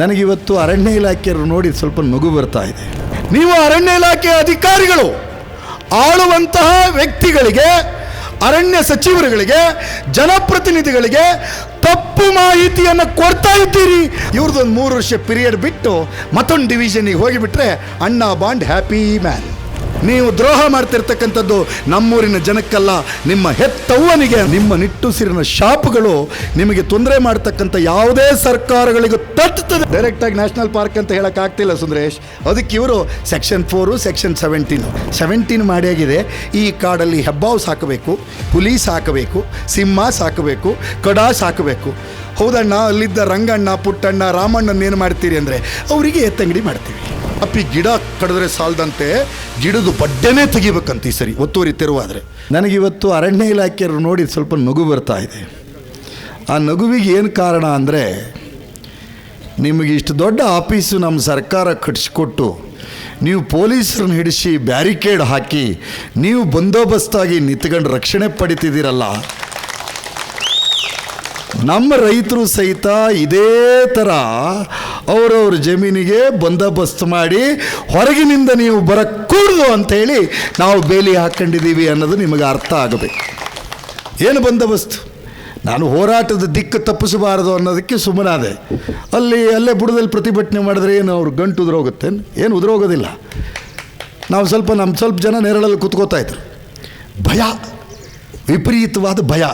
ನನಗಿವತ್ತು ಅರಣ್ಯ ಇಲಾಖೆಯವರು ನೋಡಿ ಸ್ವಲ್ಪ ನಗು ಬರ್ತಾ ಇದೆ. ನೀವು ಅರಣ್ಯ ಇಲಾಖೆ ಅಧಿಕಾರಿಗಳು, ಆಳುವಂತಹ ವ್ಯಕ್ತಿಗಳಿಗೆ, ಅರಣ್ಯ ಸಚಿವರುಗಳಿಗೆ, ಜನಪ್ರತಿನಿಧಿಗಳಿಗೆ ತಪ್ಪು ಮಾಹಿತಿಯನ್ನು ಕೊಡ್ತಾ ಇದ್ದೀರಿ. ಇವ್ರದ್ದೊಂದು ಮೂರು ವರ್ಷ ಪಿರಿಯಡ್ ಬಿಟ್ಟು ಮತ್ತೊಂದು ಡಿವಿಷನಿಗೆ ಹೋಗಿಬಿಟ್ರೆ ಅಣ್ಣ ಬಾಂಡ್ ಹ್ಯಾಪಿ ಮ್ಯಾನ್ ನೀವು ದ್ರೋಹ ಮಾಡ್ತಿರ್ತಕ್ಕಂಥದ್ದು ನಮ್ಮೂರಿನ ಜನಕ್ಕಲ್ಲ, ನಿಮ್ಮ ಹೆತ್ತವ್ವನಿಗೆ, ನಿಮ್ಮ ನಿಟ್ಟುಸಿರಿನ ಶಾಪ್ಗಳು ನಿಮಗೆ ತೊಂದರೆ ಮಾಡ್ತಕ್ಕಂಥ ಯಾವುದೇ ಸರ್ಕಾರಗಳಿಗೂ ತಟ್ಟುತ್ತದೆ ಡೈರೆಕ್ಟಾಗಿ ನ್ಯಾಷನಲ್ ಪಾರ್ಕ್ ಅಂತ ಹೇಳಕ್ ಆಗ್ತಿಲ್ಲ ಸುಂದರೇಶ್. ಅದಕ್ಕೆ ಇವರು section four section seventeen seventeen ಮಾಡಿಯಾಗಿದೆ ಈ ಕಾಡಲ್ಲಿ ಹೆಬ್ಬಾವು ಸಾಕಬೇಕು, ಹುಲಿ ಸಾಕಬೇಕು, ಸಿಂಹ ಸಾಕಬೇಕು, ಕಡಾ ಸಾಕಬೇಕು. ಹೌದಣ್ಣ, ಅಲ್ಲಿದ್ದ ರಂಗಣ್ಣ, ಪುಟ್ಟಣ್ಣ ರಾಮಣ್ಣನ ಏನು ಮಾಡ್ತೀರಿ ಅಂದರೆ, ಅವರಿಗೆ ಎತ್ತಂಗಡಿ ಮಾಡ್ತೀವಿ. ಅಪ್ಪಿ ಗಿಡ ಕಡಿದ್ರೆ ಸಾಲದಂತೆ ಗಿಡದ ಬಡ್ಡೆನೇ ತೆಗಿಬೇಕಂತ ಈ ಸರಿ ಒತ್ತುವರಿ ತೆರವಾದರೆ. ನನಗಿವತ್ತು ಅರಣ್ಯ ಇಲಾಖೆಯವರು ನೋಡಿ ಸ್ವಲ್ಪ ನಗು ಬರ್ತಾ ಇದೆ. ಆ ನಗುವಿಗೆ ಏನು ಕಾರಣ ಅಂದರೆ ನಿಮಗೆ ಇಷ್ಟು ದೊಡ್ಡ ಆಫೀಸು ನಮ್ಮ ಸರ್ಕಾರ ಕಟ್ಟಿಸ್ಕೊಟ್ಟು ನೀವು ಪೊಲೀಸರನ್ನ ಹಿಡಿಸಿ ಬ್ಯಾರಿಕೇಡ್ ಹಾಕಿ ನೀವು ಬಂದೋಬಸ್ತಾಗಿ ನಿಂತ್ಕೊಂಡು ರಕ್ಷಣೆ ಪಡಿತಿದ್ದೀರಲ್ಲ ನಮ್ಮ ರೈತರು ಸಹಿತ ಇದೇ ಥರ ಅವರವ್ರ ಜಮೀನಿಗೆ ಬಂದೋಬಸ್ತ್ ಮಾಡಿ ಹೊರಗಿನಿಂದ ನೀವು ಬರಕೂಡ್ದು ಅಂಥೇಳಿ ನಾವು ಬೇಲಿ ಹಾಕ್ಕೊಂಡಿದ್ದೀವಿ ಅನ್ನೋದು ನಿಮಗೆ ಅರ್ಥ ಆಗಬೇಕು. ಏನು ಬಂದೋಬಸ್ತು? ನಾನು ಹೋರಾಟದ ದಿಕ್ಕು ತಪ್ಪಿಸಬಾರದು ಅನ್ನೋದಕ್ಕೆ ಸುಮ್ಮನಾದೆ. ಅಲ್ಲಿ, ಅಲ್ಲೇ ಬುಡದಲ್ಲಿ ಪ್ರತಿಭಟನೆ ಮಾಡಿದ್ರೆ ಏನು ಅವ್ರು ಗಂಟು ಉದುರೋಗುತ್ತೆ? ಏನು ಉದುರೋಗೋದಿಲ್ಲ. ನಾವು ಸ್ವಲ್ಪ ನಮ್ಮ ಸ್ವಲ್ಪ ಜನ ನೆರಳಲ್ಲಿ ಕುತ್ಕೋತಾ ಇದ್ರು. ಭಯ, ವಿಪರೀತವಾದ ಭಯ.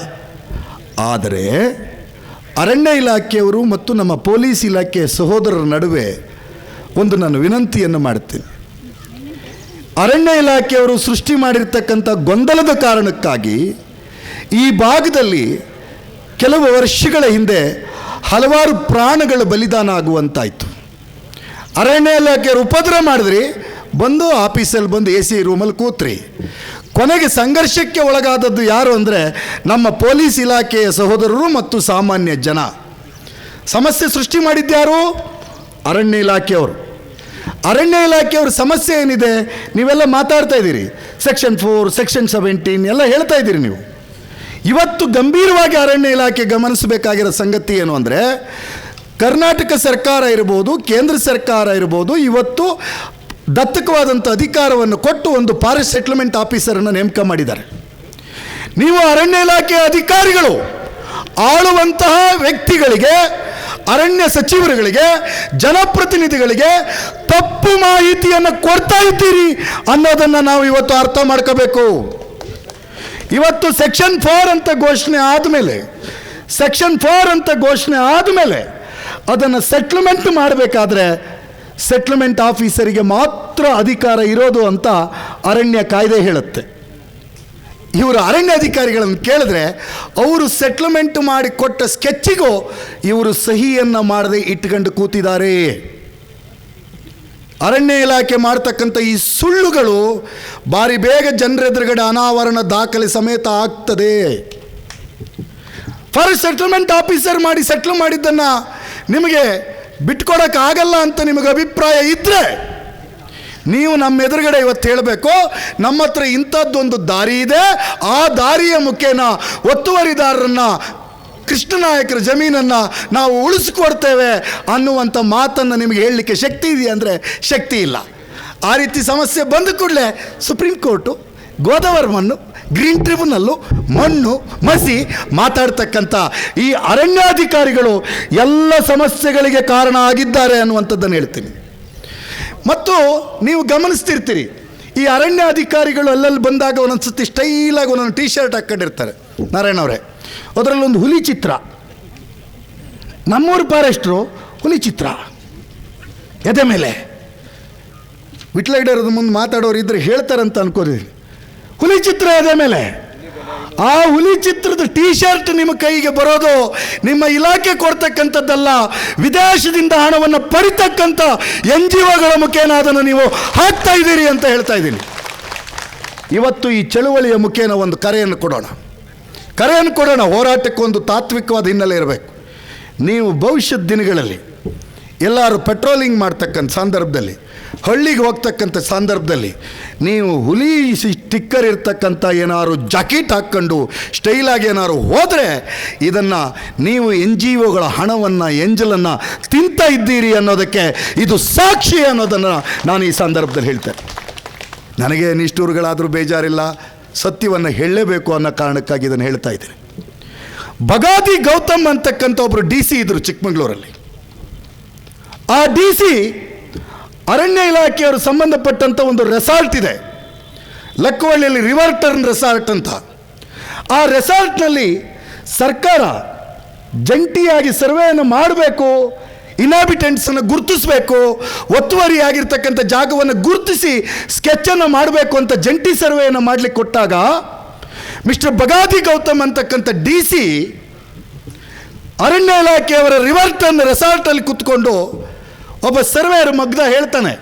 ಆದರೆ ಅರಣ್ಯ ಇಲಾಖೆಯವರು ಮತ್ತು ನಮ್ಮ ಪೊಲೀಸ್ ಇಲಾಖೆಯ ಸಹೋದರರ ನಡುವೆ ಒಂದು ನಾನು ವಿನಂತಿಯನ್ನು ಮಾಡುತ್ತೇನೆ ಅರಣ್ಯ ಇಲಾಖೆಯವರು ಸೃಷ್ಟಿ ಮಾಡಿರ್ತಕ್ಕಂಥ ಗೊಂದಲದ ಕಾರಣಕ್ಕಾಗಿ ಈ ಭಾಗದಲ್ಲಿ ಕೆಲವು ವರ್ಷಗಳ ಹಿಂದೆ ಹಲವಾರು ಪ್ರಾಣಗಳು ಬಲಿದಾನ ಆಗುವಂತಾಯಿತು. ಅರಣ್ಯ ಇಲಾಖೆಯವರು ಉಪದ್ರ ಮಾಡಿದ್ರಿ ಬಂದು ಆಫೀಸಲ್ಲಿ ಬಂದು ಎ ಸಿ ರೂಮಲ್ಲಿ ಕೂತ್ರಿ. ಕೊನೆಗೆ ಸಂಘರ್ಷಕ್ಕೆ ಒಳಗಾದದ್ದು ಯಾರು ಅಂದರೆ ನಮ್ಮ ಪೊಲೀಸ್ ಇಲಾಖೆಯ ಸಹೋದರರು ಮತ್ತು ಸಾಮಾನ್ಯ ಜನ. ಸಮಸ್ಯೆ ಸೃಷ್ಟಿ ಮಾಡಿದ್ದ್ಯಾರು ಅರಣ್ಯ ಇಲಾಖೆಯವರು. ಅರಣ್ಯ ಇಲಾಖೆಯವ್ರ ಸಮಸ್ಯೆ ಏನಿದೆ? ನೀವೆಲ್ಲ ಮಾತಾಡ್ತಾ ಇದ್ದೀರಿ. ಸೆಕ್ಷನ್ ಫೋರ್, ಸೆಕ್ಷನ್ ಸೆವೆಂಟೀನ್ ಎಲ್ಲ ಹೇಳ್ತಾ ಇದ್ದೀರಿ ನೀವು. ಇವತ್ತು ಗಂಭೀರವಾಗಿ ಅರಣ್ಯ ಇಲಾಖೆ ಗಮನಿಸಬೇಕಾಗಿರೋ ಸಂಗತಿ ಏನು ಅಂದರೆ, ಕರ್ನಾಟಕ ಸರ್ಕಾರ ಇರ್ಬೋದು, ಕೇಂದ್ರ ಸರ್ಕಾರ ಇರ್ಬೋದು, ಇವತ್ತು ದತ್ತಕವಾದಂಥ ಅಧಿಕಾರವನ್ನು ಕೊಟ್ಟು ಒಂದು ಫಾರೆಸ್ಟ್ ಸೆಟ್ಲ್ಮೆಂಟ್ ಆಫೀಸರನ್ನು ನೇಮಕ ಮಾಡಿದ್ದಾರೆ. ನೀವು ಅರಣ್ಯ ಇಲಾಖೆಯ ಅಧಿಕಾರಿಗಳು, ಆಳುವಂತಹ ವ್ಯಕ್ತಿಗಳಿಗೆ, ಅರಣ್ಯ ಸಚಿವರುಗಳಿಗೆ, ಜನಪ್ರತಿನಿಧಿಗಳಿಗೆ ತಪ್ಪು ಮಾಹಿತಿಯನ್ನು ಕೊಡ್ತಾ ಇದ್ದೀರಿ ಅನ್ನೋದನ್ನು ನಾವು ಇವತ್ತು ಅರ್ಥ ಮಾಡ್ಕೋಬೇಕು. ಇವತ್ತು ಸೆಕ್ಷನ್ ಫೋರ್ ಅಂತ ಘೋಷಣೆ ಆದಮೇಲೆ ಸೆಕ್ಷನ್ ಫೋರ್ ಅಂತ ಘೋಷಣೆ ಆದಮೇಲೆ ಅದನ್ನು ಸೆಟ್ಲ್ಮೆಂಟ್ ಮಾಡಬೇಕಾದ್ರೆ ಸೆಟ್ಲ್ಮೆಂಟ್ ಆಫೀಸರಿಗೆ ಮಾತ್ರ ಅಧಿಕಾರ ಇರೋದು ಅಂತ ಅರಣ್ಯ ಕಾಯ್ದೆ ಹೇಳುತ್ತೆ. ಇವರು ಅರಣ್ಯ ಅಧಿಕಾರಿಗಳನ್ನು ಕೇಳಿದ್ರೆ ಅವರು ಸೆಟ್ಲ್ಮೆಂಟ್ ಮಾಡಿ ಕೊಟ್ಟ ಸ್ಕೆಚ್ಚಿಗೂ ಇವರು ಸಹಿಯನ್ನು ಮಾಡದೆ ಇಟ್ಕೊಂಡು ಕೂತಿದ್ದಾರೆ. ಅರಣ್ಯ ಇಲಾಖೆ ಮಾಡ್ತಕ್ಕಂಥ ಈ ಸುಳ್ಳುಗಳು ಭಾರಿ ಬೇಗ ಜನರೆದುರುಗಡೆ ಅನಾವರಣ ದಾಖಲೆ ಸಮೇತ ಆಗ್ತದೆ. ಫಾರೆಸ್ಟ್ ಸೆಟಲ್ಮೆಂಟ್ ಆಫೀಸರ್ ಮಾಡಿ ಸೆಟ್ಲ್ ಮಾಡಿದ್ದನ್ನು ನಿಮಗೆ ಬಿಟ್ಕೊಡೋಕ್ಕಾಗಲ್ಲ ಅಂತ ನಿಮಗೆ ಅಭಿಪ್ರಾಯ ಇದ್ದರೆ ನೀವು ನಮ್ಮ ಎದುರುಗಡೆ ಇವತ್ತು ಹೇಳಬೇಕು, ನಮ್ಮ ಹತ್ರ ಇಂಥದ್ದೊಂದು ದಾರಿ ಇದೆ. ಆ ದಾರಿಯ ಮುಖೇನ ಒತ್ತುವರಿದಾರರನ್ನು ಕೃಷ್ಣನಾಯಕರ ಜಮೀನನ್ನು ನಾವು ಉಳಿಸ್ಕೊಡ್ತೇವೆ ಅನ್ನುವಂಥ ಮಾತನ್ನು ನಿಮಗೆ ಹೇಳಲಿಕ್ಕೆ ಶಕ್ತಿ ಇದೆಯಾ ಅಂದರೆ ಶಕ್ತಿ ಇಲ್ಲ. ಆ ರೀತಿ ಸಮಸ್ಯೆ ಬಂದ ಕೂಡಲೇ ಸುಪ್ರೀಂ ಕೋರ್ಟು ಗೋದಾವರಮನ್ನು ಗ್ರೀನ್ ಟ್ರಿಬ್ಯುನಲ್ಲು ಮಣ್ಣು, ಮಸಿ ಮಾತಾಡ್ತಕ್ಕಂಥ ಈ ಅರಣ್ಯಾಧಿಕಾರಿಗಳು ಎಲ್ಲ ಸಮಸ್ಯೆಗಳಿಗೆ ಕಾರಣ ಆಗಿದ್ದಾರೆ ಅನ್ನುವಂಥದ್ದನ್ನು ಹೇಳ್ತೀನಿ. ಮತ್ತು ನೀವು ಗಮನಿಸ್ತಿರ್ತೀರಿ, ಈ ಅರಣ್ಯ ಅಧಿಕಾರಿಗಳು ಅಲ್ಲಲ್ಲಿ ಬಂದಾಗ ಒಂದೊಂದು ಸತಿ ಸ್ಟೈಲಾಗಿ ಒಂದೊಂದು ಟೀ ಶರ್ಟ್ ಹಾಕ್ಕೊಂಡಿರ್ತಾರೆ. ನಾರಾಯಣ ಅವರೇ ಅದರಲ್ಲೊಂದು ಹುಲಿ ಚಿತ್ರ. ನಮ್ಮೂರು ಫಾರೆಸ್ಟ್ರು ಹುಲಿ ಚಿತ್ರ. ಎದೆ ಮೇಲೆ. ವಿಟ್ಲೈಡರ್ ಮುಂದೆ ಮಾತಾಡೋರು ಇದ್ರೆ ಹೇಳ್ತಾರಂತ ಅನ್ಕೋರಿ ಹುಲಿ ಚಿತ್ರ ಇದೆ ಮೇಲೆ. ಆ ಹುಲಿ ಚಿತ್ರದ ಟಿ ಶರ್ಟ್ ನಿಮ್ಮ ಕೈಗೆ ಬರೋದು ನಿಮ್ಮ ಇಲಾಖೆ ಕೊಡ್ತಕ್ಕಂಥದ್ದಲ್ಲ. ವಿದೇಶದಿಂದ ಹಣವನ್ನು ಪಡಿತಕ್ಕಂಥ ಎನ್ ಜಿ ಒಗಳ ಮುಖೇನ ಅದನ್ನು ನೀವು ಹಾಕ್ತಾ ಇದ್ದೀರಿ ಅಂತ ಹೇಳ್ತಾ ಇದ್ದೀನಿ. ಇವತ್ತು ಈ ಚಳುವಳಿಯ ಮುಖೇನ ಒಂದು ಕರೆಯನ್ನು ಕೊಡೋಣ. ಕರೆಯನ್ನು ಕೊಡೋಣ. ಹೋರಾಟಕ್ಕೆ ಒಂದು ತಾತ್ವಿಕವಾದ ಹಿನ್ನೆಲೆ ಇರಬೇಕು. ನೀವು ಭವಿಷ್ಯದ ದಿನಗಳಲ್ಲಿ ಎಲ್ಲರೂ ಪೆಟ್ರೋಲಿಂಗ್ ಮಾಡ್ತಕ್ಕಂಥ ಸಂದರ್ಭದಲ್ಲಿ ಹಳ್ಳಿಗೆ ಹೋಗ್ತಕ್ಕಂಥ ಸಂದರ್ಭದಲ್ಲಿ ನೀವು ಹುಲಿ ಸ್ಟಿಕ್ಕರ್ ಇರ್ತಕ್ಕಂಥ ಏನಾದ್ರು ಜಾಕೆಟ್ ಹಾಕ್ಕೊಂಡು ಸ್ಟೈಲಾಗಿ ಏನಾದ್ರು ಹೋದರೆ ಇದನ್ನು ನೀವು ಎನ್ ಜಿ ಒಗಳ ಹಣವನ್ನು, ಎಂಜಲನ್ನು ತಿಂತ ಇದ್ದೀರಿ ಅನ್ನೋದಕ್ಕೆ ಇದು ಸಾಕ್ಷಿ ಅನ್ನೋದನ್ನು ನಾನು ಈ ಸಂದರ್ಭದಲ್ಲಿ ಹೇಳ್ತೇನೆ. ನನಗೆ ನಿಷ್ಠೂರುಗಳಾದರೂ ಬೇಜಾರಿಲ್ಲ, ಸತ್ಯವನ್ನು ಹೇಳಲೇಬೇಕು ಅನ್ನೋ ಕಾರಣಕ್ಕಾಗಿ ಇದನ್ನು ಹೇಳ್ತಾ ಇದ್ದೀನಿ. ಬಗಾದಿ ಗೌತಮ್ ಅಂತಕ್ಕಂಥ ಒಬ್ಬರು ಡಿ ಸಿ ಇದ್ದರು ಚಿಕ್ಕಮಗಳೂರಲ್ಲಿ. ಆ ಡಿ ಸಿ ಅರಣ್ಯ ಇಲಾಖೆಯವರು ಸಂಬಂಧಪಟ್ಟಂಥ ಒಂದು ರೆಸಾರ್ಟ್ ಇದೆ. ಲಕ್ಕವಳ್ಳಿಯಲ್ಲಿ ರಿವರ್ ಟರ್ನ್ ರೆಸಾರ್ಟ್ ಅಂತ. ಆ ರೆಸಾರ್ಟ್ನಲ್ಲಿ ಸರ್ಕಾರ ಜಂಟಿಯಾಗಿ ಸರ್ವೆಯನ್ನು ಮಾಡಬೇಕು ಇನಾಬಿಟೆಂಟ್ಸನ್ನು ಗುರುತಿಸಬೇಕು, ಒತ್ತುವರಿಯಾಗಿರ್ತಕ್ಕಂಥ ಜಾಗವನ್ನು ಗುರುತಿಸಿ ಸ್ಕೆಚ್ಚನ್ನು ಮಾಡಬೇಕು ಅಂತ ಜಂಟಿ ಸರ್ವೆಯನ್ನು ಮಾಡಲಿಕ್ಕೆ ಕೊಟ್ಟಾಗ, ಮಿಸ್ಟರ್ ಬಗಾದಿ ಗೌತಮ್ ಅಂತಕ್ಕಂಥ ಡಿ ಸಿ ಅರಣ್ಯ ಇಲಾಖೆಯವರ ರಿವರ್ಟನ್ನು ರೆಸಾರ್ಟಲ್ಲಿ ಕೂತ್ಕೊಂಡು ಒಬ್ಬ ಸರ್ವೇಯರ್ ಮಗ್ನ ಹೇಳ್ತಾನೆ,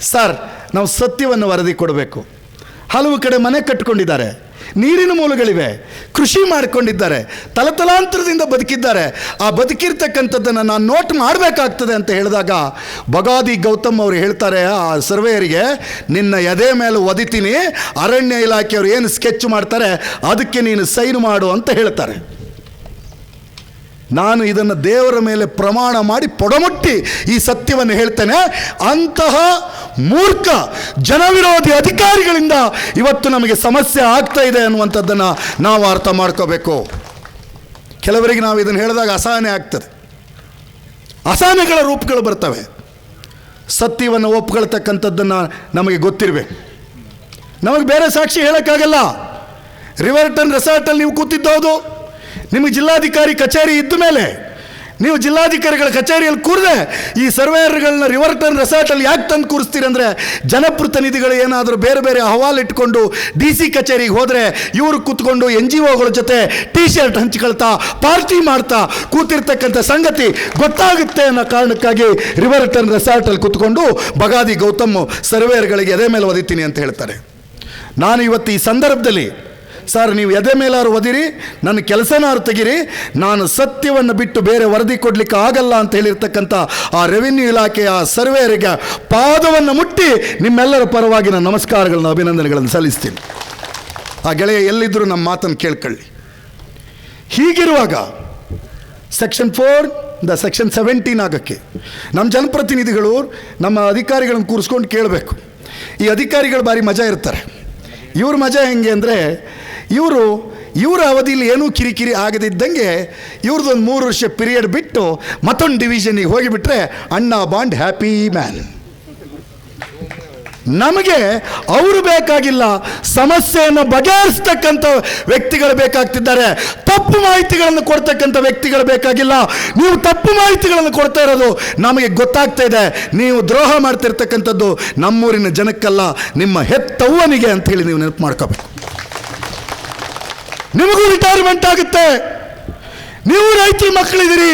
ಸರ್, ನಾವು ಸತ್ಯವನ್ನು ವರದಿ ಕೊಡಬೇಕು. ಹಲವು ಕಡೆ ಮನೆ ಕಟ್ಕೊಂಡಿದ್ದಾರೆ. ನೀರಿನ ಮೂಲಗಳಿವೆ. ಕೃಷಿ ಮಾಡಿಕೊಂಡಿದ್ದಾರೆ. ತಲತಲಾಂತರದಿಂದ ಬದುಕಿದ್ದಾರೆ. ಆ ಬದುಕಿರ್ತಕ್ಕಂಥದ್ದನ್ನು ನಾನು ನೋಟ್ ಮಾಡಬೇಕಾಗ್ತದೆ ಅಂತ ಹೇಳಿದಾಗ ಬಗಾದಿ ಗೌತಮ್ ಅವರು ಹೇಳ್ತಾರೆ, ಆ ಸರ್ವೇಯರಿಗೆ, ನಿನ್ನ ಎದೆ ಮೇಲೆ ಒದಿತೀನಿ. ಅರಣ್ಯ ಇಲಾಖೆಯವರು ಏನು ಸ್ಕೆಚ್ ಮಾಡ್ತಾರೆ, ಅದಕ್ಕೆ ನೀನು ಸೈನ್ ಮಾಡು ಅಂತ ಹೇಳ್ತಾರೆ. ನಾನು ಇದನ್ನು ದೇವರ ಮೇಲೆ ಪ್ರಮಾಣ ಮಾಡಿ ಪೊಡಮುಟ್ಟಿ ಈ ಸತ್ಯವನ್ನು ಹೇಳ್ತೇನೆ. ಅಂತಹ ಮೂರ್ಖ ಜನವಿರೋಧಿ ಅಧಿಕಾರಿಗಳಿಂದ ಇವತ್ತು ನಮಗೆ ಸಮಸ್ಯೆ ಆಗ್ತಾ ಇದೆ ಅನ್ನುವಂಥದ್ದನ್ನು ನಾವು ಅರ್ಥ ಮಾಡ್ಕೋಬೇಕು. ಕೆಲವರಿಗೆ ನಾವು ಇದನ್ನು ಹೇಳಿದಾಗ ಅಸಹನೆ ಆಗ್ತದೆ. ಅಸಹನೆಗಳ ರೂಪಗಳು ಬರ್ತವೆ. ಸತ್ಯವನ್ನು ಒಪ್ಕೊಳ್ತಕ್ಕಂಥದ್ದನ್ನು ನಮಗೆ ಗೊತ್ತಿರಬೇಕು. ನಮಗೆ ಬೇರೆ ಸಾಕ್ಷಿ ಹೇಳೋಕ್ಕಾಗಲ್ಲ. ರಿವರ್ಟನ್ ರೆಸಾರ್ಟಲ್ಲಿ ನೀವು ಕೂತಿದ್ದೌದು ನಿಮಗೆ ಜಿಲ್ಲಾಧಿಕಾರಿ ಕಚೇರಿ ಇದ್ದ ಮೇಲೆ ನೀವು ಜಿಲ್ಲಾಧಿಕಾರಿಗಳ ಕಚೇರಿಯಲ್ಲಿ ಕೂರದೆ ಈ ಸರ್ವೇಯರ್ಗಳನ್ನ ರಿವರ್ಟನ್ ರೆಸಾರ್ಟಲ್ಲಿ ಯಾಕೆ ತಂದು ಕೂರಿಸ್ತೀರಿ ಅಂದರೆ ಜನಪ್ರತಿನಿಧಿಗಳು ಏನಾದರೂ ಬೇರೆ ಬೇರೆ ಅಹವಾಲು ಇಟ್ಕೊಂಡು ಡಿ ಸಿ ಕಚೇರಿಗೆ ಹೋದರೆ ಇವರು ಕೂತ್ಕೊಂಡು ಎನ್ ಜಿ ಒಗಳ ಜೊತೆ ಟಿ ಶರ್ಟ್ ಹಂಚ್ಕೊಳ್ತಾ, ಪಾರ್ಟಿ ಮಾಡ್ತಾ ಕೂತಿರ್ತಕ್ಕಂಥ ಸಂಗತಿ ಗೊತ್ತಾಗುತ್ತೆ ಅನ್ನೋ ಕಾರಣಕ್ಕಾಗಿ ರಿವರ್ಟನ್ ರೆಸಾರ್ಟಲ್ಲಿ ಕೂತ್ಕೊಂಡು ಬಗಾದಿ ಗೌತಮ್ ಸರ್ವೇಯರ್ಗಳಿಗೆ ಎದೆ ಮೇಲೆ ಒದಿತೀನಿ ಅಂತ ಹೇಳ್ತಾರೆ. ನಾನು ಇವತ್ತು ಈ ಸಂದರ್ಭದಲ್ಲಿ ಸರ್, ನೀವು ಎದೆ ಮೇಲಾರು ಒದಿರಿ, ನನ್ನ ಕೆಲಸನಾರು ತೆಗಿರಿ, ನಾನು ಸತ್ಯವನ್ನು ಬಿಟ್ಟು ಬೇರೆ ವರದಿ ಕೊಡಲಿಕ್ಕೆ ಆಗಲ್ಲ ಅಂತ ಹೇಳಿರ್ತಕ್ಕಂಥ ಆ ರೆವಿನ್ಯೂ ಇಲಾಖೆಯ ಸರ್ವೇಯರಿಗೆ ಪಾದವನ್ನು ಮುಟ್ಟಿ ನಿಮ್ಮೆಲ್ಲರ ಪರವಾಗಿ ನಾನು ನಮಸ್ಕಾರಗಳನ್ನು ಅಭಿನಂದನೆಗಳನ್ನು ಸಲ್ಲಿಸ್ತೀನಿ. ಆ ಗೆಳೆಯ ಎಲ್ಲಿದ್ದರೂ ನಮ್ಮ ಮಾತನ್ನು ಕೇಳ್ಕೊಳ್ಳಿ. ಹೀಗಿರುವಾಗ section four the section seventeen ಆಗೋಕ್ಕೆ ನಮ್ಮ ಜನಪ್ರತಿನಿಧಿಗಳು, ನಮ್ಮ ಅಧಿಕಾರಿಗಳನ್ನು ಕೂರಿಸ್ಕೊಂಡು ಕೇಳಬೇಕು. ಈ ಅಧಿಕಾರಿಗಳು ಭಾರಿ ಮಜಾ ಇರ್ತಾರೆ. ಇವ್ರ ಮಜಾ ಹೆಂಗೆ ಅಂದರೆ ಇವರು, ಇವರ ಅವಧಿಯಲ್ಲಿ ಏನೂ ಕಿರಿಕಿರಿ ಆಗದಿದ್ದಂಗೆ ಇವ್ರದ್ದೊಂದು ಮೂರು ವರ್ಷ ಪಿರಿಯಡ್ ಬಿಟ್ಟು ಮತ್ತೊಂದು ಡಿವಿಷನಿಗೆ ಹೋಗಿಬಿಟ್ರೆ ಅಣ್ಣ ಬಾಂಡ್ ಹ್ಯಾಪಿ ಮ್ಯಾನ್ ನಮಗೆ ಅವರು ಬೇಕಾಗಿಲ್ಲ, ಸಮಸ್ಯೆಯನ್ನು ಬಗೆಹರಿಸ್ತಕ್ಕಂಥ ವ್ಯಕ್ತಿಗಳು ಬೇಕಾಗ್ತಿದ್ದಾರೆ. ತಪ್ಪು ಮಾಹಿತಿಗಳನ್ನು ಕೊಡ್ತಕ್ಕಂಥ ವ್ಯಕ್ತಿಗಳು ಬೇಕಾಗಿಲ್ಲ. ನೀವು ತಪ್ಪು ಮಾಹಿತಿಗಳನ್ನು ಕೊಡ್ತಾ ಇರೋದು ನಮಗೆ ಗೊತ್ತಾಗ್ತಾ ಇದೆ. ನೀವು ದ್ರೋಹ ಮಾಡ್ತಿರ್ತಕ್ಕಂಥದ್ದು ನಮ್ಮೂರಿನ ಜನಕ್ಕಲ್ಲ, ನಿಮ್ಮ ಹೆತ್ತವ್ವನಿಗೆ ಅಂತ ಹೇಳಿ ನೀವು ನೆನಪು ಮಾಡ್ಕೋಬೇಕು. ನಿಮಗೂ ರಿಟೈರ್ಮೆಂಟ್ ಆಗುತ್ತೆ. ನೀವು ರೈತರ ಮಕ್ಕಳಿದ್ದೀರಿ.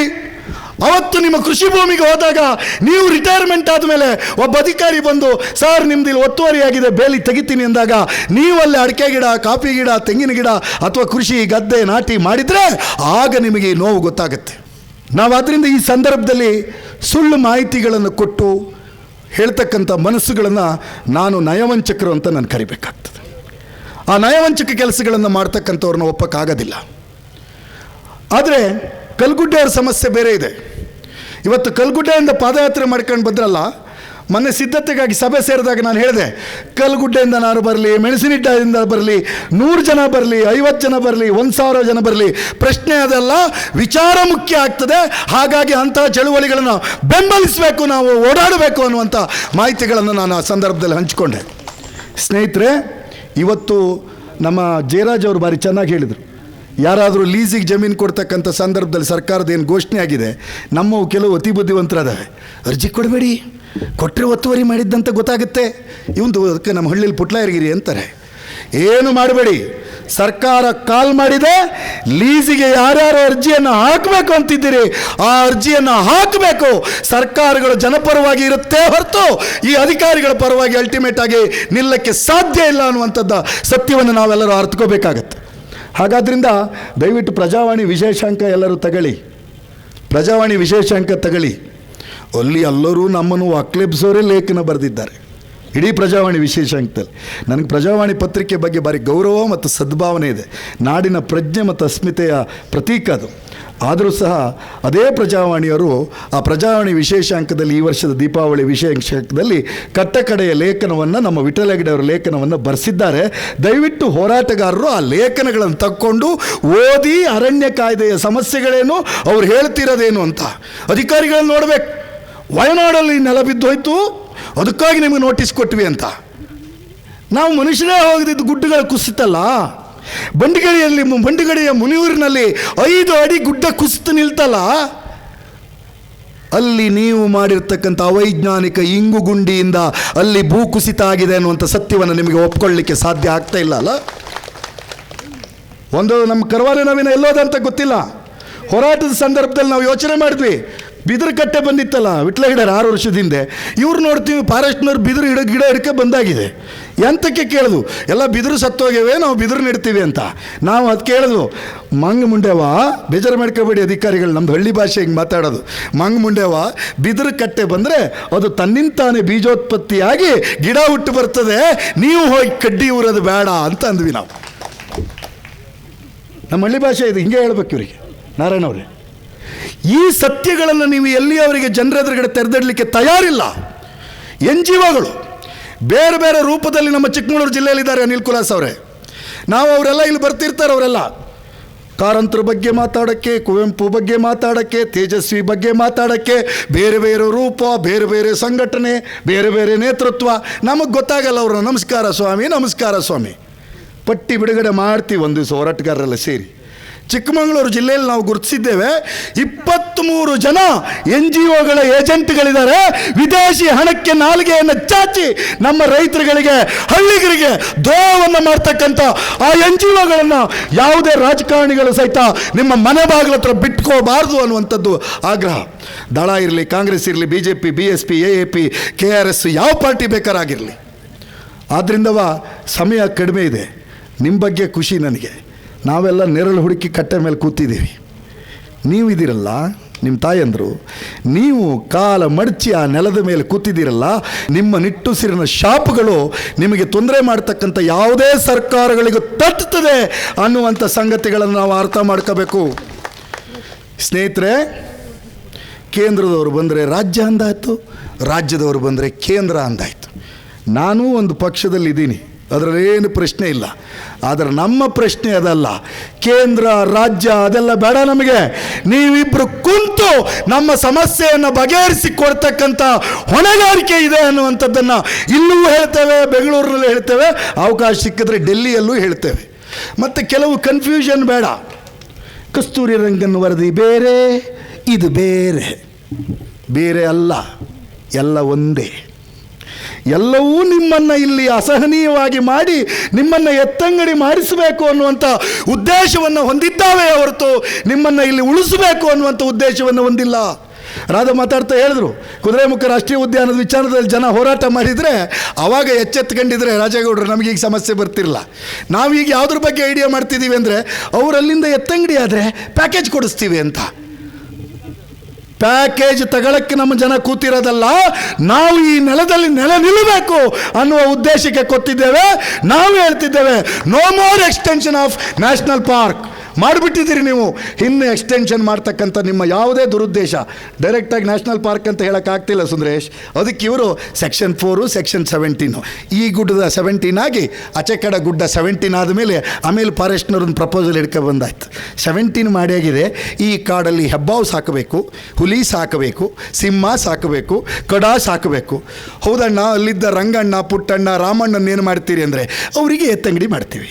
ಅವತ್ತು ನಿಮ್ಮ ಕೃಷಿ ಭೂಮಿಗೆ ಹೋದಾಗ ನೀವು ರಿಟೈರ್ಮೆಂಟ್ ಆದಮೇಲೆ ಒಬ್ಬ ಅಧಿಕಾರಿ ಬಂದು, ಸರ್, ನಿಮ್ದು ಇಲ್ಲಿ ಒತ್ತುವರಿಯಾಗಿದೆ ಬೇಲಿ ತೆಗಿತೀನಿ ಅಂದಾಗ ನೀವು ಅಲ್ಲಿ ಅಡಿಕೆ ಗಿಡ, ಕಾಫಿ ಗಿಡ, ತೆಂಗಿನ ಗಿಡ ಅಥವಾ ಕೃಷಿ, ಗದ್ದೆ, ನಾಟಿ ಮಾಡಿದರೆ ಆಗ ನಿಮಗೆ ಈ ನೋವು ಗೊತ್ತಾಗುತ್ತೆ. ನಾವು ಅದರಿಂದ ಈ ಸಂದರ್ಭದಲ್ಲಿ ಸುಳ್ಳು ಮಾಹಿತಿಗಳನ್ನು ಕೊಟ್ಟು ಹೇಳ್ತಕ್ಕಂಥ ಮನಸ್ಸುಗಳನ್ನು ನಾನು ನಯವಂಚಕರು ಅಂತ ನಾನು ಕರಿಬೇಕಾಗ್ತದೆ. ಆ ನಯವಂಚಕ ಕೆಲಸಗಳನ್ನು ಮಾಡ್ತಕ್ಕಂಥವ್ರನ್ನ ಒಪ್ಪಕ್ಕಾಗೋದಿಲ್ಲ. ಆದರೆ ಕಲ್ಗುಡ್ಡೆಯವ್ರ ಸಮಸ್ಯೆ ಬೇರೆ ಇದೆ. ಇವತ್ತು ಕಲ್ಗುಡ್ಡೆಯಿಂದ ಪಾದಯಾತ್ರೆ ಮಾಡ್ಕೊಂಡು ಬಂದ್ರಲ್ಲ, ಮೊನ್ನೆ ಸಿದ್ಧತೆಗಾಗಿ ಸಭೆ ಸೇರಿದಾಗ ನಾನು ಹೇಳಿದೆ, ಕಲ್ಗುಡ್ಡೆಯಿಂದ ನಾನು ಬರಲಿ, ಮೆಣಸಿನಿಡ್ಡದಿಂದ ಬರಲಿ, ನೂರು ಜನ ಬರಲಿ, ಐವತ್ತು ಜನ ಬರಲಿ, ಒಂದು ಸಾವಿರ ಜನ ಬರಲಿ, ಪ್ರಶ್ನೆ ಅದೆಲ್ಲ, ವಿಚಾರ ಮುಖ್ಯ ಆಗ್ತದೆ, ಹಾಗಾಗಿ ಅಂತಹ ಚಳುವಳಿಗಳನ್ನು ಬೆಂಬಲಿಸಬೇಕು, ನಾವು ಓಡಾಡಬೇಕು ಅನ್ನುವಂಥ ಮಾಹಿತಿಗಳನ್ನು ನಾನು ಆ ಸಂದರ್ಭದಲ್ಲಿ ಹಂಚಿಕೊಂಡೆ. ಸ್ನೇಹಿತರೆ ಇವತ್ತು ನಮ್ಮ ಜಯರಾಜ್ ಅವರು ಭಾರಿ ಚೆನ್ನಾಗಿ ಹೇಳಿದರು. ಯಾರಾದರೂ ಲೀಸಿಗೆ ಜಮೀನು ಕೊಡ್ತಕ್ಕಂಥ ಸಂದರ್ಭದಲ್ಲಿ ಸರ್ಕಾರದ ಏನು ಘೋಷಣೆ ಆಗಿದೆ, ನಮ್ಮವು ಕೆಲವು ಅತಿ ಬುದ್ಧಿವಂತರಾದವೆ. ಅರ್ಜಿ ಕೊಡಬೇಡಿ ಕೊಟ್ಟರೆ ಒತ್ತುವರಿ ಮಾಡಿದ್ದಂತ ಗೊತ್ತಾಗುತ್ತೆ. ಇವಂದು ಅದಕ್ಕೆ ನಮ್ಮ ಹಳ್ಳಿಲಿ ಪುಟ್ಲಾಯರ್ಗಿರಿ ಅಂತಾರೆ. ಏನು ಮಾಡಬೇಡಿ ಸರ್ಕಾರ ಕಾಲ್ ಮಾಡಿದೆ, ಲೀಸಿಗೆ ಯಾರ್ಯಾರು ಅರ್ಜಿಯನ್ನು ಹಾಕಬೇಕು ಅಂತಿದ್ದೀರಿ, ಆ ಅರ್ಜಿಯನ್ನು ಹಾಕಬೇಕು. ಸರ್ಕಾರಗಳು ಜನಪರವಾಗಿ ಇರುತ್ತೆ ಹೊರತು ಈ ಅಧಿಕಾರಿಗಳ ಪರವಾಗಿ ಅಲ್ಟಿಮೇಟ್ ಆಗಿ ನಿಲ್ಲಕ್ಕೆ ಸಾಧ್ಯ ಇಲ್ಲ ಅನ್ನುವಂಥದ್ದು ಸತ್ಯವನ್ನು ನಾವೆಲ್ಲರೂ ಅರ್ಥಕೋಬೇಕಾಗತ್ತೆ. ಹಾಗಾದ್ರಿಂದ ದಯವಿಟ್ಟು ಪ್ರಜಾವಾಣಿ ವಿಶೇಷಾಂಕ ಎಲ್ಲರೂ ತಗೊಳ್ಳಿ. ಪ್ರಜಾವಾಣಿ ವಿಶೇಷಾಂಕ ತಗೊಳ್ಳಿ. ಅಲ್ಲಿ ಎಲ್ಲರೂ ನಮ್ಮನ್ನು ವಾಕ್ಲೆಬ್ಸೋರೇ ಲೇಖನ ಬರೆದಿದ್ದಾರೆ. ಇಡೀ ಪ್ರಜಾವಾಣಿ ವಿಶೇಷ ಅಂಕದಲ್ಲಿ ನನಗೆ ಪ್ರಜಾವಾಣಿ ಪತ್ರಿಕೆ ಬಗ್ಗೆ ಭಾರಿ ಗೌರವ ಮತ್ತು ಸದ್ಭಾವನೆ ಇದೆ. ನಾಡಿನ ಪ್ರಜ್ಞೆ ಮತ್ತು ಅಸ್ಮಿತೆಯ ಪ್ರತೀಕ ಅದು. ಆದರೂ ಸಹ ಅದೇ ಪ್ರಜಾವಾಣಿಯವರು ಆ ಪ್ರಜಾವಾಣಿ ವಿಶೇಷಾಂಕದಲ್ಲಿ ಈ ವರ್ಷದ ದೀಪಾವಳಿ ವಿಶೇಷಾಂಕದಲ್ಲಿ ಕಟ್ಟಕಡೆಯ ಲೇಖನವನ್ನು, ನಮ್ಮ ವಿಠಲ ಹೆಗ್ಡೆ ಅವರ ಲೇಖನವನ್ನು ಬರೆಸಿದ್ದಾರೆ. ದಯವಿಟ್ಟು ಹೋರಾಟಗಾರರು ಆ ಲೇಖನಗಳನ್ನು ತಕ್ಕೊಂಡು ಓದಿ ಅರಣ್ಯ ಕಾಯ್ದೆಯ ಸಮಸ್ಯೆಗಳೇನು, ಅವ್ರು ಹೇಳ್ತಿರೋದೇನು ಅಂತ ಅಧಿಕಾರಿಗಳನ್ನು ನೋಡಬೇಕು. ವಯನಾಡಲ್ಲಿ ನೆಲ ಬಿದ್ದೋಯ್ತು. ಅದಕ್ಕಾಗಿ ನಿಮಗೆ ನೋಟಿಸ್ ಕೊಟ್ವಿ ಅಂತ. ನಾವು ಮನುಷ್ಯರೇ ಹೋಗದಿದ್ದು ಗುಡ್ಡಗಳ ಕುಸಿತಲ್ಲ. ಬಂಡಿಗಡಿಯಲ್ಲಿ ಬಂಡಿಗಡಿಯ ಮುನಿಯೂರಿನಲ್ಲಿ ಐದು ಅಡಿ ಗುಡ್ಡ ಕುಸಿತು ನಿಲ್ತಲ್ಲ. ಅಲ್ಲಿ ನೀವು ಮಾಡಿರ್ತಕ್ಕಂಥ ಅವೈಜ್ಞಾನಿಕ ಇಂಗು ಗುಂಡಿಯಿಂದ ಅಲ್ಲಿ ಭೂ ಕುಸಿತ ಆಗಿದೆ ಅನ್ನುವಂಥ ಸತ್ಯವನ್ನು ನಿಮಗೆ ಒಪ್ಕೊಳ್ಳಿಕ್ಕೆ ಸಾಧ್ಯ ಆಗ್ತಾ ಇಲ್ಲ ಅಲ್ಲ? ಒಂದು ನಮ್ಮ ಕರವಾಲೆ ನವೀನ ಎಲ್ಲೋದಂತ ಗೊತ್ತಿಲ್ಲ. ಹೋರಾಟದ ಸಂದರ್ಭದಲ್ಲಿ ನಾವು ಯೋಚನೆ ಮಾಡಿದ್ವಿ. ಬಿದಿರು ಕಟ್ಟೆ ಬಂದಿತ್ತಲ್ಲ, ವಿಟ್ಲ ಗಿಡ ಆರು ವರ್ಷದ ಹಿಂದೆ. ಇವ್ರು ನೋಡ್ತೀವಿ, ಫಾರೆಸ್ಟ್ನವ್ರು ಬಿದಿರು ಗಿಡ ಗಿಡ ಹಿಡ್ಕೆ ಬಂದಾಗಿದೆ. ಎಂತಕ್ಕೆ ಕೇಳಿದ್ವು ಎಲ್ಲ ಬಿದಿರು ಸತ್ತೋಗ್ಯವೆ, ನಾವು ಬಿದಿರು ನೆಡ್ತೀವಿ ಅಂತ. ನಾವು ಅದು ಕೇಳಿದ್ವು ಮಂಗ್ ಮುಂಡೆವ, ಬೇಜಾರು ಮಾಡ್ಕೋಬೇಡಿ ಅಧಿಕಾರಿಗಳು, ನಮ್ದು ಹಳ್ಳಿ ಭಾಷೆ ಹಿಂಗೆ ಮಾತಾಡೋದು. ಮಂಗ್ ಮುಂಡೆವ, ಬಿದಿರು ಕಟ್ಟೆ ಬಂದರೆ ಅದು ತನ್ನಿಂತಾನೆ ಬೀಜೋತ್ಪತ್ತಿಯಾಗಿ ಗಿಡ ಹುಟ್ಟು ಬರ್ತದೆ, ನೀವು ಹೋಗಿ ಕಡ್ಡಿ ಊರೋದು ಬೇಡ ಅಂತ ಅಂದ್ವಿ ನಾವು. ನಮ್ಮ ಹಳ್ಳಿ ಭಾಷೆ ಇದು ಹಿಂಗೆ ಹೇಳ್ಬೇಕು ಇವರಿಗೆ, ನಾರಾಯಣ ಅವರೇ. ಈ ಸತ್ಯಗಳನ್ನು ನೀವು ಎಲ್ಲಿ ಅವರಿಗೆ ಜನರ ಎದುರುಗಡೆ ತೆರೆದಿಡಲಿಕ್ಕೆ ತಯಾರಿಲ್ಲ. ಎನ್ ಜಿ ಒಗಳು ಬೇರೆ ಬೇರೆ ರೂಪದಲ್ಲಿ ನಮ್ಮ ಚಿಕ್ಕಮಗಳೂರು ಜಿಲ್ಲೆಯಲ್ಲಿದ್ದಾರೆ ಅನಿಲ್ ಕುಲಾಸ್ ಅವರೇ. ನಾವು ಅವರೆಲ್ಲ ಇಲ್ಲಿ ಬರ್ತಿರ್ತಾರೆ ಅವರೆಲ್ಲ. ಕಾರಂತರ ಬಗ್ಗೆ ಮಾತಾಡೋಕ್ಕೆ, ಕುವೆಂಪು ಬಗ್ಗೆ ಮಾತಾಡೋಕ್ಕೆ, ತೇಜಸ್ವಿ ಬಗ್ಗೆ ಮಾತಾಡೋಕ್ಕೆ, ಬೇರೆ ಬೇರೆ ರೂಪ, ಬೇರೆ ಬೇರೆ ಸಂಘಟನೆ, ಬೇರೆ ಬೇರೆ ನೇತೃತ್ವ. ನಮಗೆ ಗೊತ್ತಾಗಲ್ಲ ಅವರು ನಮಸ್ಕಾರ ಸ್ವಾಮಿ ನಮಸ್ಕಾರ ಸ್ವಾಮಿ. ಪಟ್ಟಿ ಬಿಡುಗಡೆ ಮಾಡ್ತೀವಿ ಒಂದು ದಿವಸ ಹೋರಾಟಗಾರರೆಲ್ಲ ಸೇರಿ. ಚಿಕ್ಕಮಗಳೂರು ಜಿಲ್ಲೆಯಲ್ಲಿ ನಾವು ಗುರುತಿಸಿದ್ದೇವೆ. ಇಪ್ಪತ್ತ್ಮೂರು ಜನ ಎನ್ ಜಿ ಒಗಳ ಏಜೆಂಟ್ಗಳಿದ್ದಾರೆ. ವಿದೇಶಿ ಹಣಕ್ಕೆ ನಾಲಿಗೆಯನ್ನು ಚಾಚಿ ನಮ್ಮ ರೈತರುಗಳಿಗೆ, ಹಳ್ಳಿಗರಿಗೆ ದ್ರೋಹವನ್ನು ಮಾಡ್ತಕ್ಕಂಥ ಆ ಎನ್ ಜಿ ಒಗಳನ್ನು ಯಾವುದೇ ರಾಜಕಾರಣಿಗಳು ಸಹಿತ ನಿಮ್ಮ ಮನೆ ಬಾಗಿಲ ಹತ್ರ ಬಿಟ್ಕೋಬಾರ್ದು ಅನ್ನುವಂಥದ್ದು ಆಗ್ರಹ. ದಳ ಇರಲಿ, ಕಾಂಗ್ರೆಸ್ ಇರಲಿ B J P B S P A A P K R S ಯಾವ ಪಾರ್ಟಿ ಬೇಕಾರಾಗಿರಲಿ. ಆದ್ದರಿಂದವ ಸಮಯ ಕಡಿಮೆ ಇದೆ. ನಿಮ್ಮ ಬಗ್ಗೆ ಖುಷಿ ನನಗೆ. ನಾವೆಲ್ಲ ನೆರಳು ಹುಡುಕಿ ಕಟ್ಟೆ ಮೇಲೆ ಕೂತಿದ್ದೀವಿ. ನೀವು ಇದ್ದೀರಲ್ಲ, ನಿಮ್ಮ ತಾಯಂದರು, ನೀವು ಕಾಲ ಮಡಚಿ ಆ ನೆಲದ ಮೇಲೆ ಕೂತಿದ್ದೀರಲ್ಲ, ನಿಮ್ಮ ನಿಟ್ಟುಸಿರಿನ ಶಾಪುಗಳು ನಿಮಗೆ ತೊಂದರೆ ಮಾಡ್ತಕ್ಕಂಥ ಯಾವುದೇ ಸರ್ಕಾರಗಳಿಗೂ ತಟ್ಟುತ್ತದೆ ಅನ್ನುವಂಥ ಸಂಗತಿಗಳನ್ನು ನಾವು ಅರ್ಥ ಮಾಡ್ಕೋಬೇಕು. ಸ್ನೇಹಿತರೆ, ಕೇಂದ್ರದವರು ಬಂದರೆ ರಾಜ್ಯ ಅಂದಾಯಿತು, ರಾಜ್ಯದವರು ಬಂದರೆ ಕೇಂದ್ರ ಅಂದಾಯಿತು. ನಾನೂ ಒಂದು ಪಕ್ಷದಲ್ಲಿದ್ದೀನಿ. ಅದರಲ್ಲೇನು ಪ್ರಶ್ನೆ ಇಲ್ಲ. ಆದರೆ ನಮ್ಮ ಪ್ರಶ್ನೆ ಅದಲ್ಲ. ಕೇಂದ್ರ, ರಾಜ್ಯ ಅದೆಲ್ಲ ಬೇಡ ನಮಗೆ. ನೀವಿಬ್ಬರು ಕುಂತು ನಮ್ಮ ಸಮಸ್ಯೆಯನ್ನು ಬಗೆಹರಿಸಿ ಕೊಡ್ತಕ್ಕಂಥ ಹೊಣೆಗಾರಿಕೆ ಇದೆ ಅನ್ನುವಂಥದ್ದನ್ನು ಇಲ್ಲೂ ಹೇಳ್ತೇವೆ, ಬೆಂಗಳೂರಿನಲ್ಲೂ ಹೇಳ್ತೇವೆ, ಅವಕಾಶ ಸಿಕ್ಕಿದ್ರೆ ಡೆಲ್ಲಿಯಲ್ಲೂ ಹೇಳ್ತೇವೆ. ಮತ್ತು ಕೆಲವು ಕನ್ಫ್ಯೂಷನ್ ಬೇಡ. ಕಸ್ತೂರಿ ರಂಗನ್ ವರದಿ ಬೇರೆ, ಇದು ಬೇರೆ. ಬೇರೆ ಅಲ್ಲ, ಎಲ್ಲ ಒಂದೇ. ಎಲ್ಲವೂ ನಿಮ್ಮನ್ನು ಇಲ್ಲಿ ಅಸಹನೀಯವಾಗಿ ಮಾಡಿ ನಿಮ್ಮನ್ನು ಎತ್ತಂಗಡಿ ಮಾಡಿಸಬೇಕು ಅನ್ನುವಂಥ ಉದ್ದೇಶವನ್ನು ಹೊಂದಿದ್ದಾವೆ ಹೊರತು ನಿಮ್ಮನ್ನು ಇಲ್ಲಿ ಉಳಿಸಬೇಕು ಅನ್ನುವಂಥ ಉದ್ದೇಶವನ್ನು ಹೊಂದಿಲ್ಲ. ರಾಧ ಮಾತಾಡ್ತಾ ಹೇಳಿದ್ರು, ಕುದುರೆಮುಖ ರಾಷ್ಟ್ರೀಯ ಉದ್ಯಾನದ ವಿಚಾರದಲ್ಲಿ ಜನ ಹೋರಾಟ ಮಾಡಿದರೆ ಆವಾಗ ಎಚ್ಚೆತ್ಕೊಂಡಿದ್ರೆ ರಾಜೇಗೌಡರು ನಮಗೀಗ ಸಮಸ್ಯೆ ಬರ್ತಿರಲ್ಲ ನಾವೀಗ ಯಾವುದ್ರ ಬಗ್ಗೆ ಐಡಿಯಾ ಮಾಡ್ತಿದ್ದೀವಿ ಅಂದರೆ ಅವರಲ್ಲಿಂದ ಎತ್ತಂಗಡಿ ಆದರೆ ಪ್ಯಾಕೇಜ್ ಕೊಡಿಸ್ತೀವಿ ಅಂತ. ಪ್ಯಾಕೇಜ್ ತಗೊಳಕ್ಕೆ ನಮ್ಮ ಜನ ಕೂತಿರೋದಲ್ಲ, ನಾವು ಈ ನೆಲದಲ್ಲಿ ನೆಲ ನಿಲ್ಲಬೇಕು ಅನ್ನುವ ಉದ್ದೇಶಕ್ಕೆ ಕೊತ್ತಿದ್ದೇವೆ ನಾವು ಹೇಳ್ತಿದ್ದೇವೆ no more extension of national park ಮಾಡಿಬಿಟ್ಟಿದ್ದೀರಿ ನೀವು. ಇನ್ನು ಎಕ್ಸ್ಟೆನ್ಷನ್ ಮಾಡ್ತಕ್ಕಂಥ ನಿಮ್ಮ ಯಾವುದೇ ದುರುದ್ದೇಶ ಡೈರೆಕ್ಟಾಗಿ ನ್ಯಾಷನಲ್ ಪಾರ್ಕ್ ಅಂತ ಹೇಳೋಕ್ಕಾಗ್ತಿಲ್ಲ ಸುಂದರೇಶ್. ಅದಕ್ಕೆ ಇವರು ಸೆಕ್ಷನ್ ಫೋರು ಸೆಕ್ಷನ್ ಸೆವೆಂಟೀನು ಈ ಗುಡ್ಡದ ಸೆವೆಂಟೀನ್ ಆಗಿ, ಅಚೆಕಡ ಕಡೆ ಗುಡ್ಡ ಸೆವೆಂಟೀನ್ ಆದಮೇಲೆ ಆಮೇಲೆ ಫಾರೆಸ್ಟ್ನವ್ರನ್ನ ಪ್ರಪೋಸಲ್ ಹಿಡ್ಕೊ ಬಂದಾಯ್ತು. ಸೆವೆಂಟೀನ್ ಮಾಡಿಯಾಗಿದೆ ಈ ಕಾಡಲ್ಲಿ ಹೆಬ್ಬಾವು ಸಾಕಬೇಕು, ಹುಲಿ ಸಾಕಬೇಕು, ಸಿಂಹ ಸಾಕಬೇಕು, ಕಡಾ ಸಾಕಬೇಕು. ಹೌದಣ್ಣ, ಅಲ್ಲಿದ್ದ ರಂಗಣ್ಣ, ಪುಟ್ಟಣ್ಣ ರಾಮಣ್ಣನ ಏನು ಮಾಡ್ತೀರಿ ಅಂದರೆ, ಅವರಿಗೆ ಎತ್ತಂಗಡಿ ಮಾಡ್ತೀವಿ.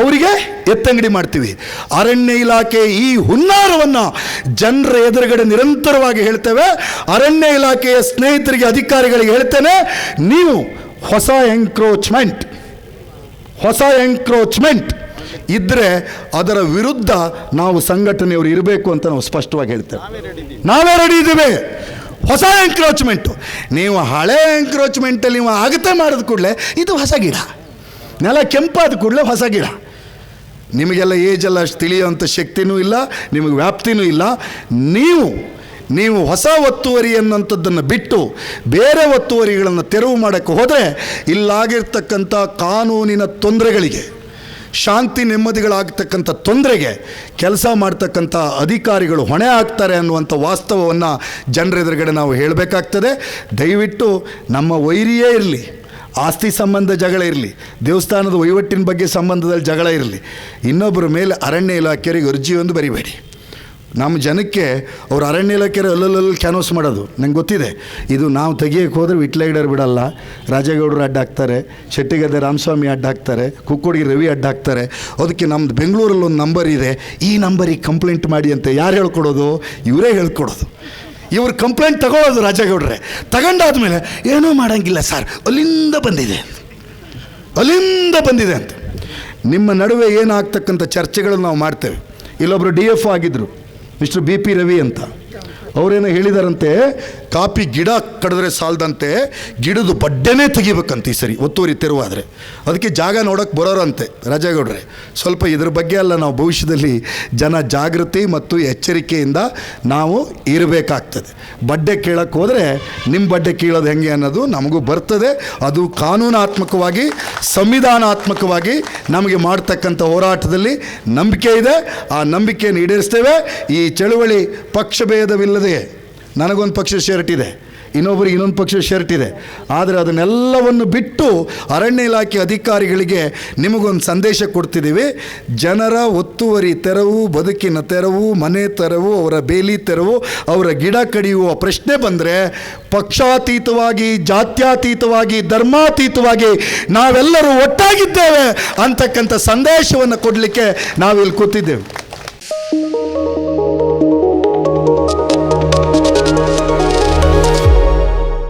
ಅವರಿಗೆ ಎತ್ತಂಗಡಿ ಮಾಡ್ತೀವಿ. ಅರಣ್ಯ ಇಲಾಖೆ ಈ ಹುನ್ನಾರವನ್ನು ಜನರ ಎದುರುಗಡೆ ನಿರಂತರವಾಗಿ ಹೇಳ್ತೇವೆ. ಅರಣ್ಯ ಇಲಾಖೆಯ ಸ್ನೇಹಿತರಿಗೆ, ಅಧಿಕಾರಿಗಳಿಗೆ ಹೇಳ್ತೇನೆ, ನೀವು ಹೊಸ ಎಂಕ್ರೋಚ್ಮೆಂಟ್ ಹೊಸ ಎಂಕ್ರೋಚ್ಮೆಂಟ್ ಇದ್ದರೆ ಅದರ ವಿರುದ್ಧ ನಾವು ಸಂಘಟನೆಯವರು ಇರಬೇಕು ಅಂತ ನಾವು ಸ್ಪಷ್ಟವಾಗಿ ಹೇಳ್ತೇವೆ. ನಾವೇ ರೆಡಿ ಇದ್ದೇವೆ. ಹೊಸ ಎಂಕ್ರೋಚ್ಮೆಂಟು ನೀವು ಹಳೆ ಎಂಕ್ರೋಚ್ಮೆಂಟಲ್ಲಿ ನೀವು ಆಗುತ್ತೆ ಮಾಡಿದ ಕೂಡಲೇ ಇದು ಹೊಸ ಗಿಡ. ನೆಲ ಕೆಂಪಾದ ಕೂಡಲೇ ಹೊಸ ಗಿಡ. ನಿಮಗೆಲ್ಲ ಏಜೆಲ್ಲ ಅಷ್ಟು ತಿಳಿಯುವಂಥ ಶಕ್ತಿನೂ ಇಲ್ಲ, ನಿಮಗೆ ವ್ಯಾಪ್ತಿನೂ ಇಲ್ಲ. ನೀವು ನೀವು ಹೊಸ ಒತ್ತುವರಿ ಅನ್ನೋಂಥದ್ದನ್ನು ಬಿಟ್ಟು ಬೇರೆ ಒತ್ತುವರಿಗಳನ್ನು ತೆರವು ಮಾಡೋಕ್ಕೆ ಹೋದರೆ ಇಲ್ಲಾಗಿರ್ತಕ್ಕಂಥ ಕಾನೂನಿನ ತೊಂದರೆಗಳಿಗೆ, ಶಾಂತಿ ನೆಮ್ಮದಿಗಳಾಗ್ತಕ್ಕಂಥ ತೊಂದರೆಗೆ ಕೆಲಸ ಮಾಡ್ತಕ್ಕಂಥ ಅಧಿಕಾರಿಗಳು ಹೊಣೆ ಆಗ್ತಾರೆ ಅನ್ನುವಂಥ ವಾಸ್ತವವನ್ನು ಜನರೆದುರುಗಡೆ ನಾವು ಹೇಳಬೇಕಾಗ್ತದೆ. ದಯವಿಟ್ಟು ನಮ್ಮ ವೈರಿಯೇ ಇರಲಿ. ಆಸ್ತಿ ಸಂಬಂಧ ಜಗಳ ಇರಲಿ, ದೇವಸ್ಥಾನದ ವಹಿವಟ್ಟಿನ ಬಗ್ಗೆ ಸಂಬಂಧದಲ್ಲಿ ಜಗಳ ಇರಲಿ ಇನ್ನೊಬ್ಬರ ಮೇಲೆ ಅರಣ್ಯ ಇಲಾಖೆಯವರಿಗೆ ಅರ್ಜಿಯೊಂದು ಬರಿಬೇಡಿ. ನಮ್ಮ ಜನಕ್ಕೆ ಅವ್ರು ಅರಣ್ಯ ಇಲಾಖೆಯವರು ಅಲ್ಲಲ್ಲಲ್ಲಿ ಕ್ಯಾನ್ವಸ್ ಮಾಡೋದು, ನಂಗೆ ಗೊತ್ತಿದೆ. ಇದು ನಾವು ತೆಗಿಯೋಕ್ಕೆ ಹೋದರೆ ವಿಟ್ಲೈಡರ್ ಬಿಡಲ್ಲ. ರಾಜೇಗೌಡರು ಅಡ್ಡ ಹಾಕ್ತಾರೆ, ಶೆಟ್ಟಿಗದ್ದೆ ರಾಮಸ್ವಾಮಿ ಅಡ್ಡ ಹಾಕ್ತಾರೆ, ಕುಕ್ಕುಡಿಗೆ ರವಿ ಅಡ್ಡ ಹಾಕ್ತಾರೆ. ಅದಕ್ಕೆ ನಮ್ಮದು ಬೆಂಗಳೂರಲ್ಲಿ ಒಂದು ನಂಬರ್ ಇದೆ, ಈ ನಂಬರಿಗೆ ಕಂಪ್ಲೇಂಟ್ ಮಾಡಿ ಅಂತ ಯಾರು ಹೇಳ್ಕೊಡೋದು? ಇವರೇ ಹೇಳ್ಕೊಡೋದು. ಇವ್ರು ಕಂಪ್ಲೇಂಟ್ ತಗೊಳ್ಳೋದು ರಾಜೇಗೌಡ್ರೆ. ತಗೊಂಡಾದ್ಮೇಲೆ ಏನೂ ಮಾಡೋಂಗಿಲ್ಲ ಸರ್. ಅಲ್ಲಿಂದ ಬಂದಿದೆ. ಅಲ್ಲಿಂದ ಬಂದಿದೆ ಅಂತ. ನಿಮ್ಮ ನಡುವೆ ಏನಾಗ್ತಕ್ಕಂಥ ಚರ್ಚೆಗಳನ್ನು ನಾವು ಮಾಡ್ತೇವೆ. ಇಲ್ಲೊಬ್ಬರು ಡಿ ಎಫ್ ಆಗಿದ್ದರು ಮಿಸ್ಟರ್ ಬಿ ಪಿ ರವಿ ಅಂತ. ಅವರೇನೋ ಹೇಳಿದಾರಂತೆ, ಕಾಪಿ ಗಿಡ ಕಡಿದ್ರೆ ಸಾಲದಂತೆ ಗಿಡದ ಬಡ್ಡೆನೇ ತೆಗಿಬೇಕಂತ ಈ ಸರಿ ಒತ್ತುವರಿ ತೆರವಾದರೆ. ಅದಕ್ಕೆ ಜಾಗ ನೋಡೋಕ್ಕೆ ಬರೋರಂತೆ ರಾಜೇಗೌಡ್ರೆ. ಸ್ವಲ್ಪ ಇದ್ರ ಬಗ್ಗೆ ಅಲ್ಲ, ನಾವು ಭವಿಷ್ಯದಲ್ಲಿ ಜನ ಜಾಗೃತಿ ಮತ್ತು ಎಚ್ಚರಿಕೆಯಿಂದ ನಾವು ಇರಬೇಕಾಗ್ತದೆ. ಬಡ್ಡೆ ಕೇಳೋಕ್ಕೆ ಹೋದರೆ ನಿಮ್ಮ ಬಡ್ಡೆ ಕೀಳೋದು ಹೆಂಗೆ ಅನ್ನೋದು ನಮಗೂ ಬರ್ತದೆ. ಅದು ಕಾನೂನಾತ್ಮಕವಾಗಿ, ಸಂವಿಧಾನಾತ್ಮಕವಾಗಿ ನಮಗೆ ಮಾಡ್ತಕ್ಕಂಥ ಹೋರಾಟದಲ್ಲಿ ನಂಬಿಕೆ ಇದೆ. ಆ ನಂಬಿಕೆಯನ್ನು ಈಡೇರಿಸ್ತೇವೆ. ಈ ಚಳುವಳಿ ಪಕ್ಷಭೇದವಿಲ್ಲದೆ ನನಗೊಂದು ಪಕ್ಷ ಶರ್ಟ್ ಇದೆ ಇನ್ನೊಬ್ಬರಿಗೆ ಇನ್ನೊಂದು ಪಕ್ಷ ಶರ್ಟ್ ಇದೆ. ಆದರೆ ಅದನ್ನೆಲ್ಲವನ್ನು ಬಿಟ್ಟು ಅರಣ್ಯ ಇಲಾಖೆ ಅಧಿಕಾರಿಗಳಿಗೆ ನಿಮಗೊಂದು ಸಂದೇಶ ಕೊಡ್ತಿದ್ದೀವಿ. ಜನರ ಒತ್ತುವರಿ ತೆರವು, ಬದುಕಿನ ತೆರವು, ಮನೆ ತೆರವು, ಅವರ ಬೇಲಿ ತೆರವು, ಅವರ ಗಿಡ ಕಡಿಯುವ ಪ್ರಶ್ನೆ ಬಂದರೆ ಪಕ್ಷಾತೀತವಾಗಿ, ಜಾತ್ಯಾತೀತವಾಗಿ, ಧರ್ಮಾತೀತವಾಗಿ ನಾವೆಲ್ಲರೂ ಒಟ್ಟಾಗಿದ್ದೇವೆ ಅಂತಕ್ಕಂಥ ಸಂದೇಶವನ್ನು ಕೊಡಲಿಕ್ಕೆ ನಾವಿಲ್ಲಿ ಕೂತಿದ್ದೇವೆ.